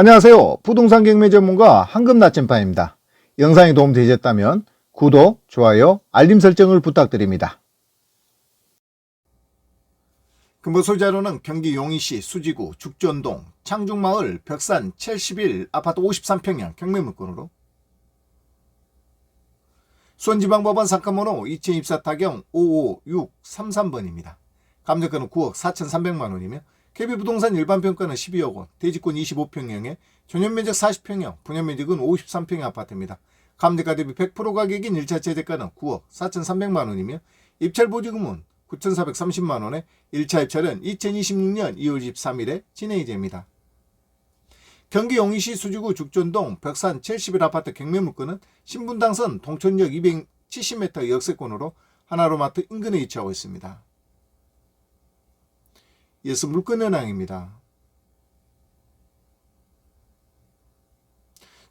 안녕하세요. 부동산 경매 전문가 황금 나침반입니다. 영상이 도움되셨다면 구독, 좋아요, 알림 설정을 부탁드립니다. 근무 소자로는 경기 용인시 수지구 죽전동 창중마을 벽산 71 아파트 53평형 경매 물건으로 수원지방법원 사건번호 2024 타경 55633번입니다. 감정가는 9억 4,300만 원이며 KB부동산 일반 평가는 12억 원, 대지권 25평형에 전용 면적 40평형, 분양 면적은 53평형 아파트입니다. 감대가 대비 100% 가격인 1차 재대가는 9억 4,300만 원이며 입찰 보증금은 9,430만 원에 1차 입찰은 2026년 2월 23일에 진행이 됩니다. 경기 용인시 수지구 죽전동 벽산 71 아파트 경매 물건은 신분당선 동천역 270m 역세권으로 하나로마트 인근에 위치하고 있습니다. 이어서 물건 현황입니다.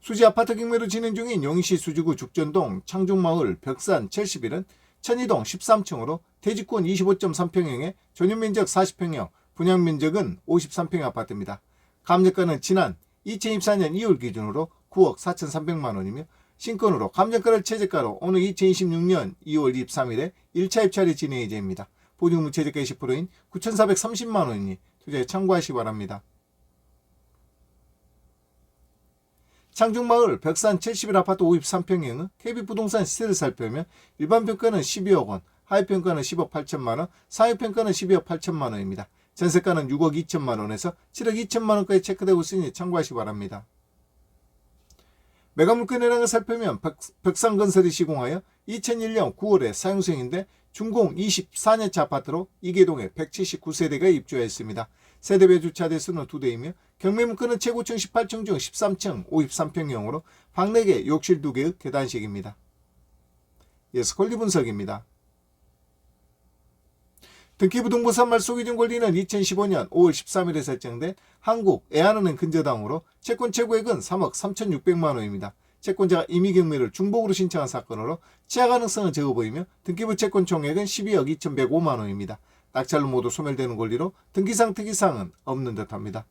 수지 아파트 경매로 진행 중인 용인시 수지구 죽전동 창중마을 벽산 71은 천이동 13층으로 대지권 25.3평형에 전용면적 40평형, 분양면적은 53평형 아파트입니다. 감정가는 지난 2024년 2월 기준으로 9억 4,300만 원이며 신건으로 감정가를 최저가로 오늘 2026년 2월 23일에 1차 입찰이 진행이 됩니다. 보증금 최저가 20%인 9,430만 원이니 투자에 참고하시기 바랍니다. 창중마을 벽산 71 아파트 53평형은 KB부동산 시세를 살펴보면 일반 평가는 12억 원, 하위 평가는 10억 8천만 원, 사회 평가는 12억 8천만 원입니다. 전세가는 6억 2천만 원에서 7억 2천만 원까지 체크되고 있으니 참고하시기 바랍니다. 현황을 살펴보면 벽- 벽산건설이 시공하여 2001년 9월에 사용 승인데 준공 24년차 아파트로 이계동에 179세대가 입주하였습니다. 세대별 주차 대수는 2대이며 경매물건은 최고층 18층 중 13층 53평형으로 방 4개, 욕실 2개의 계단식입니다. 권리 분석입니다. 등기부등본산 말소기준 권리는 2015년 5월 13일에 설정된 한국 애한은행 근저당으로 채권 최고액은 3억 3,600만 원입니다. 채권자가 임의 경매를 중복으로 신청한 사건으로 취하 가능성은 적어 보이며 등기부 채권 총액은 12억 2,105만 원입니다. 낙찰로 모두 소멸되는 권리로 등기상 특이사항은 없는 듯합니다.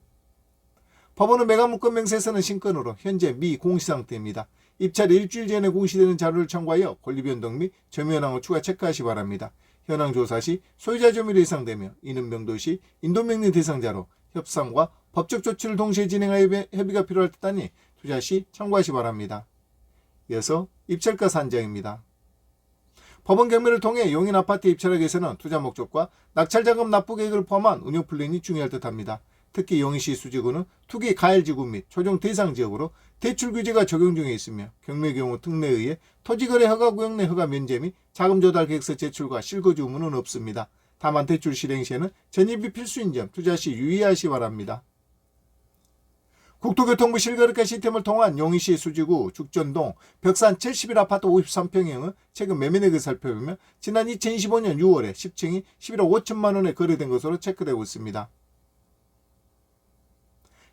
법원은 매각물건 명세서는 신건으로 현재 미 공시 상태입니다. 입찰 일주일 전에 공시되는 자료를 참고하여 권리 변동 및 점유 현황을 추가 체크하시 기 바랍니다. 현황 조사 시 소유자 점유로 예상되며 이는 명도 시 인도명령 대상자로 협상과 법적 조치를 동시에 진행하여 협의- 협의가 필요할 듯하니 투자 시 참고하시 기 바랍니다. 이어서 입찰가 산정입니다. 법원 경매를 통해 용인 아파트 입찰하기 위해서는 투자 목적과 낙찰자금 납부 계획을 포함한 운영 플랜이 중요할 듯합니다. 특히 용인시 수지구는 투기 가열 지구 및 조정 대상 지역으로 대출 규제가 적용 중에 있으며 경매 경우 특례에 의해 토지거래 허가 구역 내 허가 면제 및 자금 조달 계획서 제출과 실거주 의무는 없습니다. 다만 대출 실행 시에는 전입이 필수인 점 투자 시 유의하시 기 바랍니다. 국토교통부 실거래가 시스템을 통한 용인시 수지구 죽전동 벽산 71 아파트 53평형은 최근 매매액을 살펴보면 지난 2025년 6월에 10층이 11억 5천만 원에 거래된 것으로 체크되고 있습니다.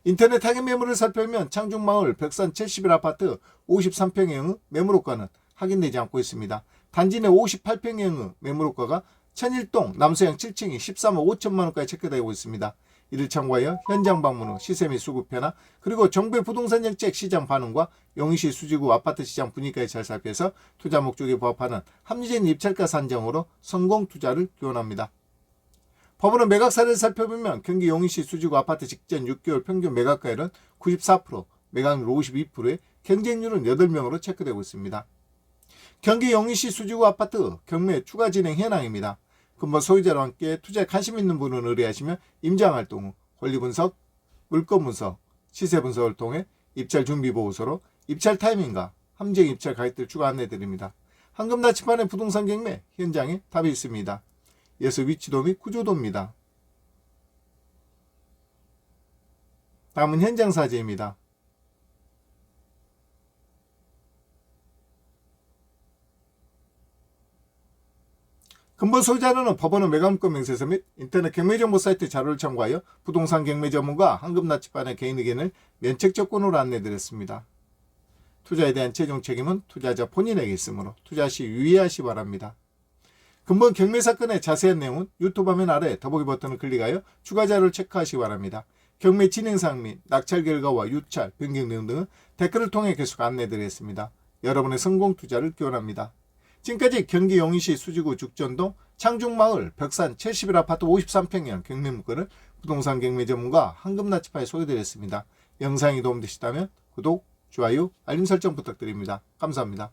인터넷 확인 매물을 살펴보면 창중마을 벽산 71 아파트 53평형의 매물호가는 확인되지 않고 있습니다. 단지 내 58평형의 매물호가가 천일동 남서양 7층이 13억 5천만 원까지 체크되고 있습니다. 이를 참고하여 현장 방문 후 시세 및 수급 변화 그리고 정부의 부동산 정책 시장 반응과 용인시 수지구 아파트 시장 분위기까지 잘 살펴서 투자 목적에 부합하는 합리적인 입찰가 산정으로 성공 투자를 기원합니다. 법원은 매각 사례를 살펴보면 경기 용인시 수지구 아파트 직전 6개월 평균 매각가율은 94%, 매각률 52%에 경쟁률은 8명으로 체크되고 있습니다. 경기 용인시 수지구 아파트 경매 추가 진행 현황입니다. 근본 소유자와 함께 투자에 관심 있는 분은 의뢰하시면 임장 활동 후 권리 분석, 물건 분석, 시세 분석을 통해 입찰 준비 보고서로 입찰 타이밍과 함정 입찰 가격들 추가 안내 드립니다. 황금 나침반의 부동산 경매 현장에 답이 있습니다. 이어서 위치도 및 구조도입니다. 다음은 현장 사진입니다. 근본 소유자는 법원의 매각권 명세서 및 인터넷 경매정보 사이트 자료를 참고하여 부동산 경매 전문가 황금나치반의 개인 의견을 면책 조건으로 안내드렸습니다. 투자에 대한 최종 책임은 투자자 본인에게 있으므로 투자 시 유의하시 기 바랍니다. 근본 경매 사건의 자세한 내용은 유튜브 화면 아래 더보기 버튼을 클릭하여 추가 자료를 체크하시기 바랍니다. 경매 진행사항 및 낙찰 결과와 유찰, 변경 내용 등은 댓글을 통해 계속 안내드리겠습니다. 여러분의 성공 투자를 기원합니다. 지금까지 경기 영희시 수지구 죽전동 창중마을 벽산 71 아파트 53평형 경매 물건을 부동산 경매 전문가 황금나치파에 소개드렸습니다. 영상이 도움되시다면 구독, 좋아요, 알림 설정 부탁드립니다. 감사합니다.